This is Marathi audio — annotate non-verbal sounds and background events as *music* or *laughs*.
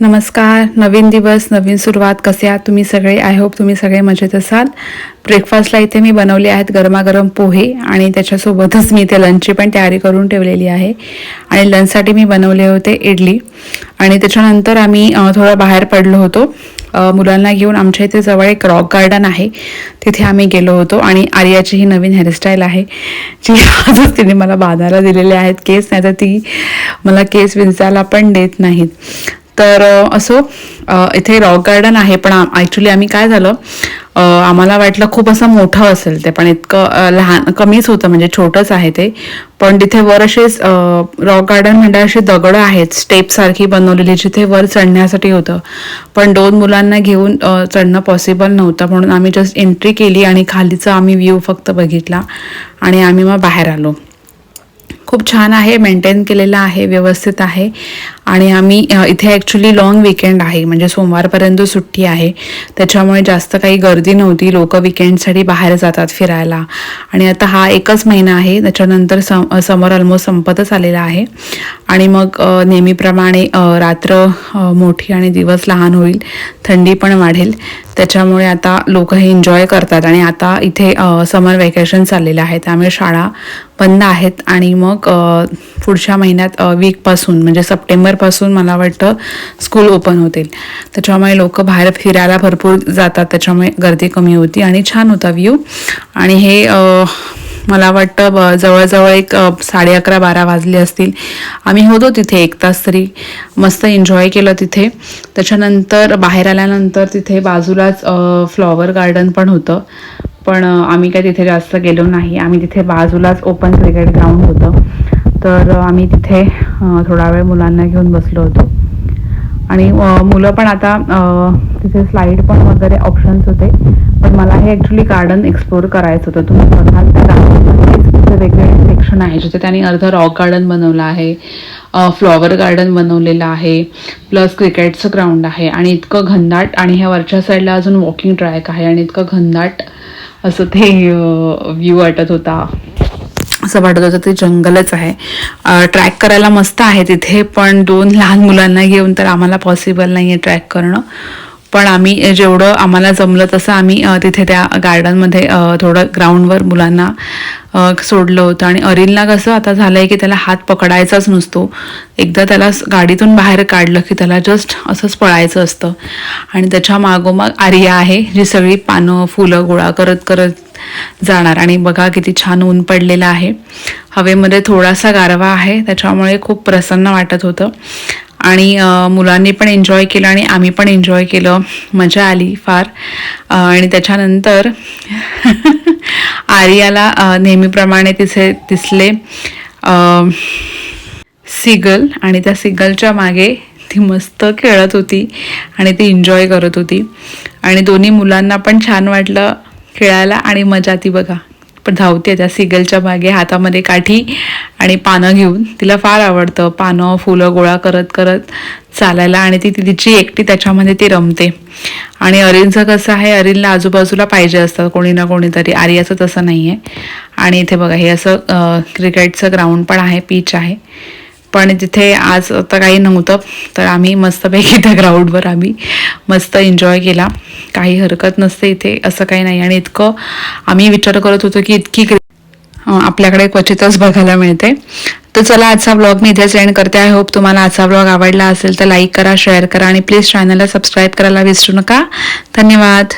नमस्कार नवीन दिवस नवीन सुरुवात कसे आहात तुम्ही सगळे? आय होप तुम्ही सगळे मजेत असाल. ब्रेकफास्टला इथे मी बनवले आहेत गरमागरम पोहे आणि त्याच्यासोबतच मी इथे लंचची पण तयारी करून ठेवलेली आहे. आणि लंचसाठी मी बनवले होते इडली. आणि त्याच्यानंतर आम्ही थोडं बाहेर पडलो होतो. मुलांना घेऊन आमच्या इथे जवळ एक रॉक गार्डन आहे. तिथे आम्ही गेलो होतो आणि आर्याची ही नवीन हेअरस्टाईल आहे जी आजच तिने मला बांधायला दिलेले आहेत. केस नाही तर ती मला केस विंचायला पण देत नाहीत. तर असो इथे रॉक गार्डन आहे पण ॲक्च्युली आम्ही काय झालं आम्हाला वाटलं खूप असं मोठं असेल ते पण इतकं लहान कमीच होतं म्हणजे छोटंच आहे ते. पण तिथे वर असेच रॉक गार्डन म्हणजे अशी दगडं आहेत स्टेपसारखी बनवलेली जिथे वर चढण्यासाठी होतं. पण दोन मुलांना घेऊन चढणं पॉसिबल नव्हतं म्हणून आम्ही जस्ट एंट्री केली आणि खालीचा आम्ही व्ह्यू फक्त बघितला आणि आम्ही मग बाहेर आलो. खूप छान आहे मेंटेन केलेलं आहे व्यवस्थित आहे. आणि आम्ही इथे ॲक्च्युली लॉंग विकेंड आहे. म्हणजे सोमवारपर्यंत सुट्टी आहे. त्याच्यामुळे जास्त काही गर्दी नव्हती. लोक विकेंडसाठी बाहेर जातात फिरायला. आणि आता हा एकच महिना आहे. त्याच्यानंतर सम समर ऑलमोस्ट संपतच आलेला आहे. आणि मग नेहमीप्रमाणे रात्र मोठी आणि दिवस लहान होईल. थंडी पण वाढेल. त्याच्यामुळे आता लोक हे एन्जॉय करतात. आणि आता इथे समर वेकेशन चाललेलं आहे. त्यामुळे शाळा बंद आहेत. आणि मग पुढच्या महिन्यात वीकपासून म्हणजे सप्टेंबर सप्टेंबरपासून मला वाटतं स्कूल ओपन होतील. त्याच्यामुळे लोक बाहेर फिरायला भरपूर जातात त्याच्यामुळे गर्दी कमी होती आणि छान होता व्ह्यू आणि हे मला वाटतं ब- जवळजवळ एक साडे अकरा बारा वाजले असतील. आम्ही होतो तिथे एक तास तरी. मस्त एन्जॉय केलं तिथे. त्याच्यानंतर बाहेर आल्यानंतर तिथे बाजूलाच फ्लॉवर गार्डन पण होतं. पण आम्ही काय तिथे जास्त गेलो नाही. आम्ही तिथे बाजूलाच ओपन क्रिकेट ग्राउंड होतं. तर आम्ही तिथे थोडा वेळ मुलांना घेऊन बसलो होतो. आणि मुलं पण आता तिथे स्लाईड पण वगैरे ऑप्शन्स होते. पण मला हे ॲक्च्युली गार्डन एक्सप्लोर करायचं होतं. तुम्ही बघाल त्या गार्डनमध्येच तिथे वेगवेगळे सेक्शन आहे. जिथे त्यांनी अर्ध रॉक गार्डन बनवलं आहे फ्लॉवर गार्डन बनवलेलं आहे प्लस क्रिकेटचं ग्राउंड आहे. आणि इतकं घनदाट आणि ह्या वरच्या साईडला अजून वॉकिंग ट्रॅक आहे. आणि इतकं घनदाट असं ते व्ह्यू वाटत होता. असं वाटत होतं ते जंगलच आहे. ट्रॅक करायला मस्त आहे तिथे पण दोन लहान मुलांना घेऊन तर आम्हाला पॉसिबल नाही आहे ट्रॅक करणं. पण आम्ही जेवढं आम्हाला जमलं तसं आम्ही तिथे त्या गार्डनमध्ये थोडं ग्राउंडवर मुलांना सोडलं होतं. आणि अरिलला कसं आता झालं आहे की त्याला हात पकडायचाच नसतो. एकदा त्याला गाडीतून बाहेर काढलं की त्याला जस्ट असंच पळायचं असतं. आणि त्याच्या मागोमाग आर्या आहे जी सगळी पानं फुलं गोळा करत करत जाणार. आणि बघा किती छान ऊन पडलेलं आहे. हवेमध्ये थोडासा गारवा आहे त्याच्यामुळे खूप प्रसन्न वाटत होतं. आणि मुलांनी पण एन्जॉय केलं आणि आम्ही पण एन्जॉय केलं. मजा आली फार. आणि त्याच्यानंतर *laughs* आर्याला नेहमीप्रमाणे तिथे दिसले सिगल. आणि त्या सिगलच्या मागे ती मस्त खेळत होती आणि ती एन्जॉय करत होती. आणि दोन्ही मुलांना पण छान वाटलं खेळायला आणि मजा ती बघा. पण धावते त्या सिगलच्या मागे हातामध्ये काठी आणि पानं घेऊन. तिला फार आवडतं पानं फुलं गोळा करत करत चालायला आणि ती तिची एकटी त्याच्यामध्ये ती रमते. आणि अरिनचं कसं आहे अरिनला आजूबाजूला पाहिजे असतं कोणी ना कोणीतरी. आर्याचं तसं नाही आहे आणि इथे बघा हे असं क्रिकेटचं ग्राउंड पण आहे पीच आहे. पण तिथे आज तर काही नव्हतं तर आम्ही मस्तपैकी त्या ग्राउंडवर आम्ही मस्त एन्जॉय केला. काही हरकत नसते इथे असं काही नाही. आणि इतकं आम्ही विचार करत होतो की इतकी आपल्याकडे क्वचितच बघायला मिळते. तर चला आजचा ब्लॉग मी इथेच एंड करते. आय होप तुम्हाला आजचा ब्लॉग आवडला असेल तर लाईक करा शेअर करा आणि प्लीज चॅनलला सबस्क्राईब करायला विसरू नका. धन्यवाद.